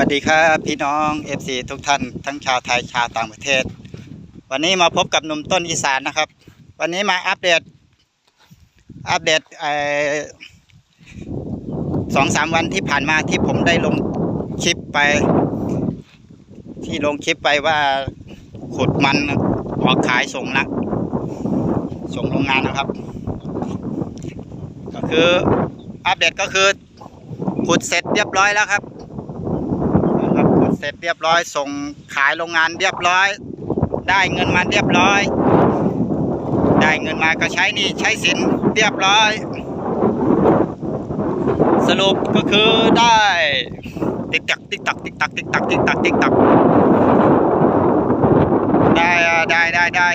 วัสดีครับพี่น้อง FC ทุกท่านทั้งชาวไทยชาวต่างประเทศ วันนี้มาพบกับหนุ่มต้นอีสานนะครับ วันนี้มาอัปเดต อัปเดตสองสามวันที่ผ่านมาที่ผมได้ลงคลิปไป ที่ลงคลิปไปว่าขุดมันออกขายส่งละส่งโรงงานนะครับ ก็คืออัปเดตก็คือขุดเสร็จเรียบร้อยแล้วครับ เสร็จเรียบร้อย ส่งขายโรงงานเรียบร้อย ได้เงินมาเรียบร้อย ได้เงินมาก็ใช้นี่ใช้สินเรียบร้อย สรุปก็คือได้ติ๊กตักติ๊กตักติ๊กตักติ๊กตักติ๊กตักติ๊กตักได้ได้ได้ได้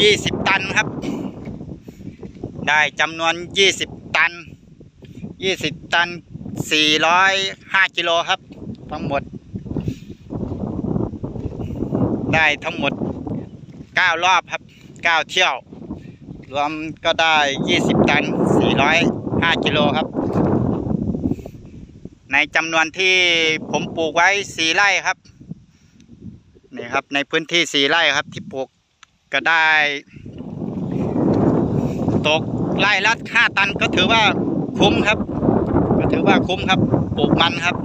ยี่สิบตันครับ ได้จำนวนยี่สิบตันยี่สิบตันสี่ร้อยห้ากิโลครับ ทั้งหมด ได้ทั้งหมด 9 รอบครับ 9 เที่ยว รวมก็ได้ 20 ตัน 405 กิโลครับ ในจำนวนที่ผมปลูกไว้ 4 ไร่ครับ นี่ครับในพื้นที่ 4 ไร่ครับที่ปลูกก็ได้ ตกไร่ละ5ตันก็ถือว่าคุ้มครับ ก็ถือว่าคุ้มครับ ปลูกมันครับ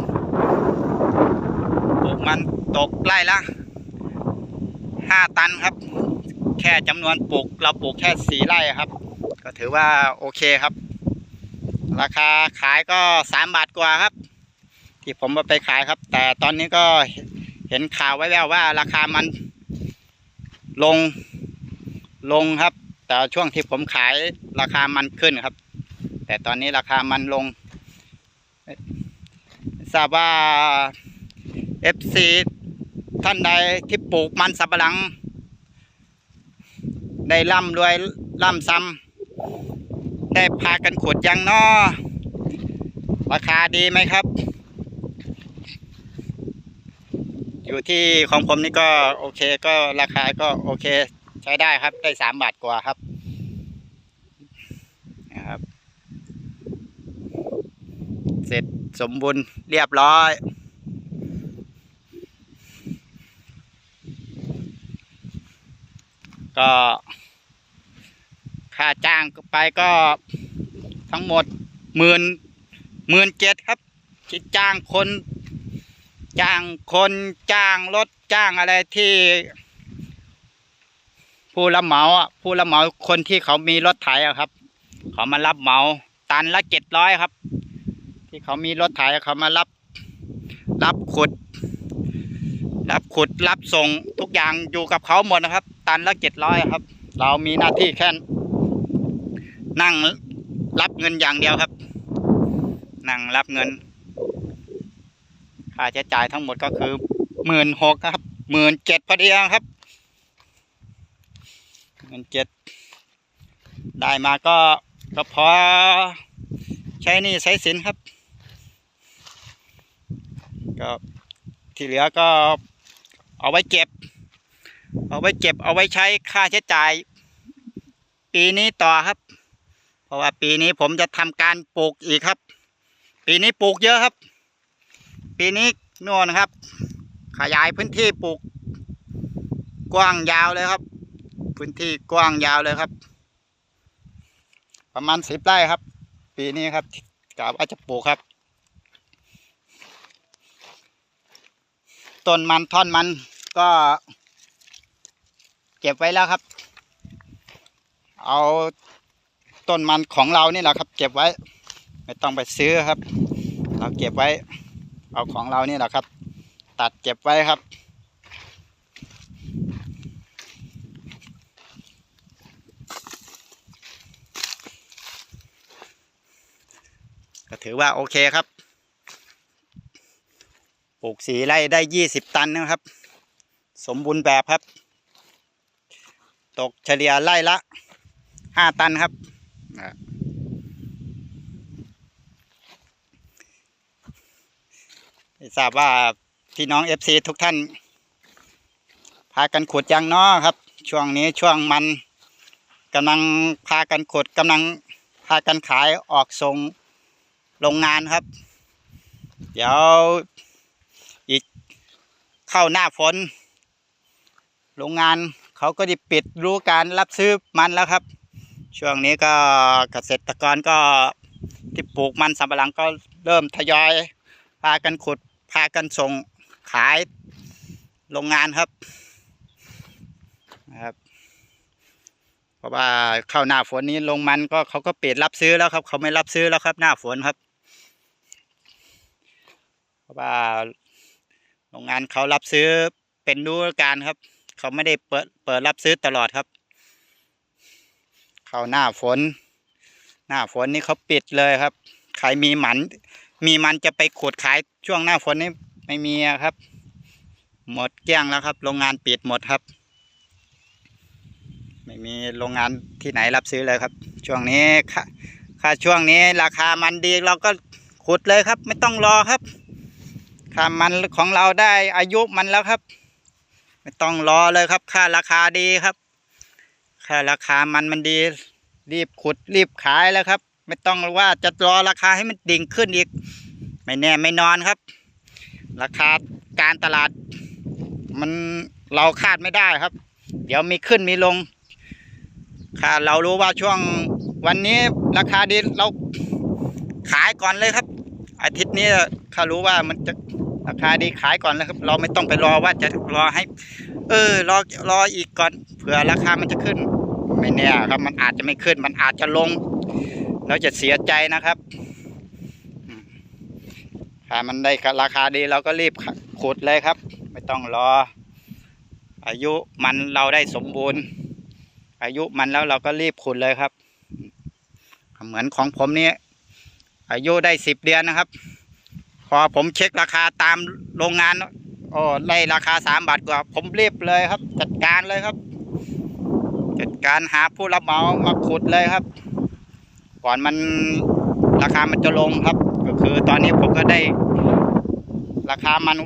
ปลูกมันตกไร่ละ ห้าตันครับ แค่จำนวนปลูกเราปลูกแค่สี่ไร่ครับ ก็ถือว่าโอเคครับ ราคาขายก็สามบาทกว่าครับ ที่ผมเอาไปขายครับ แต่ตอนนี้ก็เห็นข่าวไว้แล้วว่า ราคามันลงลงครับ แต่ช่วงที่ผมขายราคามันขึ้นครับ แต่ตอนนี้ราคามันลงทราบว่า FC ท่านใดที่ปลูกมันสับปะหลัง ได้ร่ำรวยร่ำซ้ำได้พากันขุดยังนอราคาดีไหมครับ อยู่ที่ของผมนี่ก็โอเคก็ราคาก็โอเค ใช้ได้ครับได้สามบาทกว่าครับนะครับ เสร็จสมบูรณ์เรียบร้อย ก็ค่าจ้างไปก็ทั้งหมดหมื่นหมื่นเจ็ดครับคิดจ้างคน จ้างคนจ้างรถจ้างอะไรที่ ผู้รับเหมาอะผู้รับเหมาคนที่เขามีรถไถอะครับ เขามารับเหมา ตันละเจ็ดร้อยครับ ที่เขามีรถไถเขามารับ รับขุด รับขุดรับส่งทุกอย่างอยู่กับเขาหมดนะครับ ตันละเจ็ดร้อยครับ เรามีหน้าที่แค่นั่งรับเงินอย่างเดียวครับ นั่งรับเงิน ค่าใช้จ่ายทั้งหมดก็คือหมื่นหกครับหมื่นเจ็ดพอดีครับหมื่นเจ็ดได้มาก็ก็พอใช้หนี่ใช้สินครับ ก็ที่เหลือก็เอาไว้เก็บ เอาไว้เก็บเอาไว้ใช้ค่าใช้จ่าย ปีนี้ต่อครับ เพราะว่าปีนี้ผมจะทำการปลูกอีกครับ ปีนี้ปลูกเยอะครับ ปีนี้โน่นครับ ขยายพื้นที่ปลูก กว้างยาวเลยครับ พื้นที่กว้างยาวเลยครับ ประมาณสิบไร่ครับ ปีนี้ครับกะว่าจะปลูกครับต้นมันท่อนมันก็ เก็บไว้แล้วครับ เอาต้นมันของเรานี่แหละครับ เก็บไว้ ไม่ต้องไปซื้อครับ เราเก็บไว้ เอาของเรานี่แหละครับ ตัดเก็บไว้ครับ ก็ถือว่าโอเคครับปลูกสีไร่ได้ยี่สิบตันนะครับ สมบูรณ์แบบครับ ตกเฉลี่ยไร่ละห้าตันครับไม่ทราบว่าพี่น้องเอฟซีทุกท่าน พากันขุดยังน้อครับ ช่วงนี้ช่วงมันกำลังพากันขุดกำลังพากันขายออกส่งโรงงานครับ เดี๋ยวอีกเข้าหน้าฝนโรงงาน เขาก็ได้ปิดรู้การรับซื้อมันแล้วครับ ช่วงนี้ก็เกษตรกรก็ที่ปลูกมันสำปะหลังก็เริ่มทยอย พากันขุดพากันส่งขายโรงงานครับนะครับ เพราะว่าเข้าหน้าฝนนี้ลงมันก็เขาก็ปิดรับซื้อแล้วครับ เขาไม่รับซื้อแล้วครับ หน้าฝนครับ เพราะว่าโรงงานเขารับซื้อเป็นดูกาลครับ เขาไม่ได้เปิดเปิดรับซื้อตลอดครับ เข้าหน้าฝน หน้าฝนนี่เขาปิดเลยครับ ใครมีหมัน มีมันจะไปขุดขายช่วงหน้าฝนนี่ไม่มีครับ หมดเกลี้ยงแล้วครับ โรงงานปิดหมดครับ ไม่มีโรงงานที่ไหนรับซื้อเลยครับ ช่วงนี้ค่าค่าช่วงนี้ราคามันดีเราก็ขุดเลยครับ ไม่ต้องรอครับค่ามันของเราได้อายุมันแล้วครับ ไม่ต้องรอเลยครับ ค่าราคาดีครับ ค่าราคามันมันดี รีบขุดรีบขายแล้วครับ ไม่ต้องว่าจะรอราคาให้มันดิ่งขึ้นอีก ไม่แน่ไม่นอนครับ ราคาการตลาด มันเราคาดไม่ได้ครับ เดี๋ยวมีขึ้นมีลง ค่ะเรารู้ว่าช่วงวันนี้ราคาดีเราขายก่อนเลยครับ อาทิตย์นี้ข้ารู้ว่ามันจะ ราคาดีขายก่อนเลยครับ เราไม่ต้องไปรอว่าจะรอให้ เออ รอรออีกก่อนเผื่อราคามันจะขึ้น ไม่แน่ครับ มันอาจจะไม่ขึ้น มันอาจจะลง เราจะเสียใจนะครับถ้ามันได้ราคาดีเราก็รีบขุดเลยครับ ไม่ต้องรอ อายุมันเราได้สมบูรณ์ อายุมันแล้วเราก็รีบขุดเลยครับ เหมือนของผมนี่อายุได้สิบเดือนนะครับ พอผมเช็คราคาตามโรงงานโอ้ได้ราคาสามบาทกว่า ผมรีบเลยครับ จัดการเลยครับ จัดการหาผู้รับเหมามาขุดเลยครับ ก่อนมันราคามันจะลงครับ ก็คือตอนนี้ผมก็ได้ ราคามัน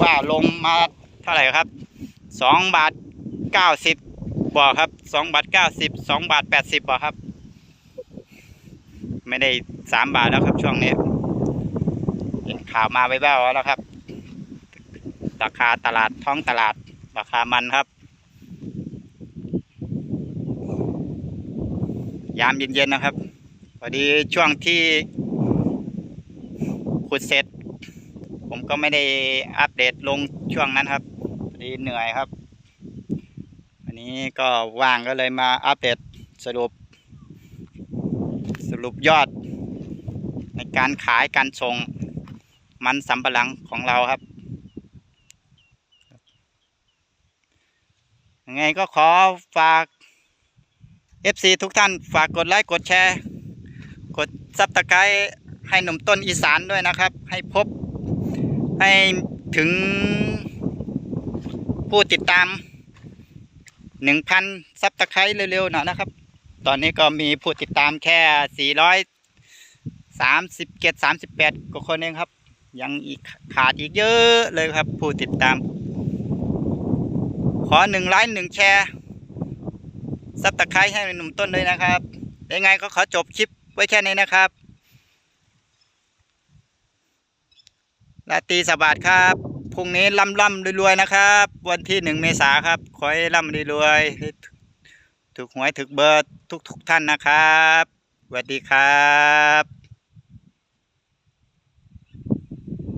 ว่าลงมาเท่าไหร่ครับสองบาทเก้าสิบบอกครับสองบาทเก้าสิบสองบาทแปดสิบบอกครับ ไม่ได้สามบาทแล้วครับช่วงนี้ ข่าวมาไว้แววแล้วครับ ราคาตลาดท้องตลาดราคามันครับ ยามเย็นๆนะครับพอดีช่วงที่ขุดเสร็จ ผมก็ไม่ได้อัปเดตลงช่วงนั้นครับพอดีเหนื่อยครับอันนี้ก็ว่างก็เลยมาอัปเดตสรุป สรุปยอดในการขายการส่ง มันสำปะหลังของเราครับยังไงก็ขอฝาก FC ทุกท่านฝากกดไลค์กดแชร์ กดซับตะไคร้ให้หนุ่มต้นอีสานด้วยนะครับ ให้พบให้ถึงผู้ติดตาม 1,000ซับตะไคร้เร็วๆหน่อยนะครับ ตอนนี้ก็มีผู้ติดตามแค่ 437 38กว่าคนเองครับ ยังอีกขาดอีกเยอะเลยครับ ผู้ติดตาม ขอหนึ่งไลค์หนึ่งแชร์ซับตะไคร้ให้หนุ่มต้นด้วยนะครับยังไงก็ขอจบคลิปไว้แค่นี้นะครับลาตีสวัดครับพรุ่งนี้ล่ำล่ำรวยๆนะครับ วันที่หนึ่งเมษาครับ ขอให้ร่ำรวยๆถูกหวยถูกเบอร์ทุกๆท่านนะครับสวัสดีครับ